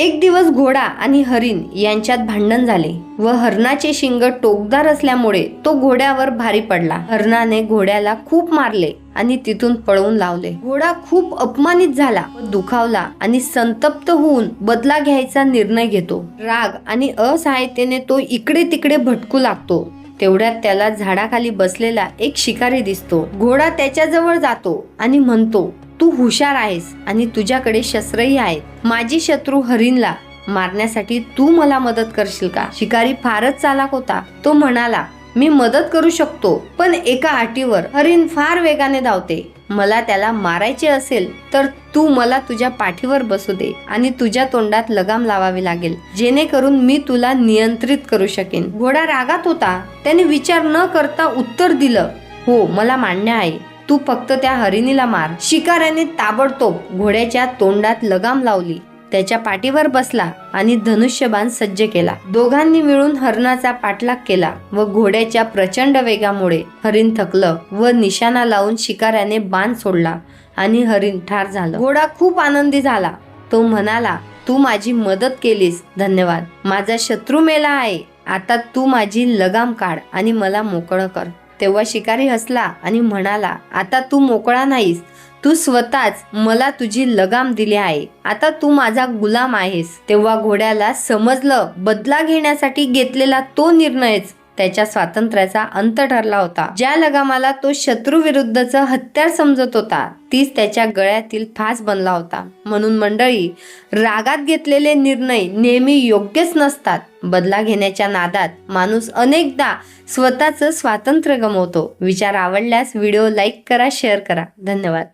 एक दिवस घोडा आणि हरिण यांच्यात भांडण झाले व हरणाचे शिंग टोकदार असल्यामुळे तो घोड्यावर भारी पडला. हरणाने घोड्याला खूप मारले आणि तिथून पळवून लावले. घोडा खूप अपमानित झाला दुखावला आणि संतप्त होऊन बदला घ्यायचा निर्णय घेतो. राग आणि असहायतेने तो इकडे तिकडे भटकू लागतो. तेवढ्यात त्याला झाडाखाली बसलेला एक शिकारी दिसतो. घोडा त्याच्याजवळ जातो आणि म्हणतो तू हुशार आहेस आणि तुझ्याकडे शस्त्रही आहेत. माझी शत्रू हरिणला मारण्यासाठी तू मला मदत करशील का? शिकारी फारच चालाक होता. तो म्हणाला मी मदत करू शकतो पण एका अटीवर हरिण फार वेगाने धावते. मला त्याला मारायचे असेल तर तू मला तुझ्या पाठीवर बसू दे आणि तुझ्या तोंडात लगाम लावावी लागेल. जेणेकरून मी तुला नियंत्रित करू शकेन. घोडा रागात होता. त्याने विचार न करता उत्तर दिलं हो मला मान्य आहे. तू फक्त त्या हरिणीला मार. शिकाऱ्याने ताबडतोब घोड्याच्या तोंडात लगाम लावली. त्याच्या पाठीवर बसला आणि धनुष्यबाण सज्ज केला. दोघांनी मिळून हरणाचा पाठलाग केला व घोड्याच्या प्रचंड वेगामुळे हरिण थकलं व निशाणा लावून शिकाऱ्याने बाण सोडला आणि हरिण ठार झालं. घोडा खूप आनंदी झाला. तो म्हणाला तू माझी मदत केलीस. धन्यवाद. माझा शत्रू मेला आहे. आता तू माझी लगाम काढ आणि मला मोकळं कर. तेव्हा शिकारी हसला आणि म्हणाला आता तू मोकळा नाहीस. तू स्वतःच मला तुझी लगाम दिली आहे. आता तू माझा गुलाम आहेस. तेव्हा घोड्याला समजलं बदला घेण्यासाठी घेतलेला तो निर्णयच त्याच्या स्वातंत्र्याचा अंत ठरला होता. ज्या लगामाला तो शत्रूविरुद्धचं हत्यार समजत होता तीच त्याच्या गळ्यातील फास बनला होता. म्हणून मंडळी रागात घेतलेले निर्णय नेहमी योग्यच नसतात. बदला घेण्याच्या नादात माणूस अनेकदा स्वतःचं स्वातंत्र्य गमवतो. विचार आवडल्यास व्हिडिओ लाईक करा शेअर करा. धन्यवाद.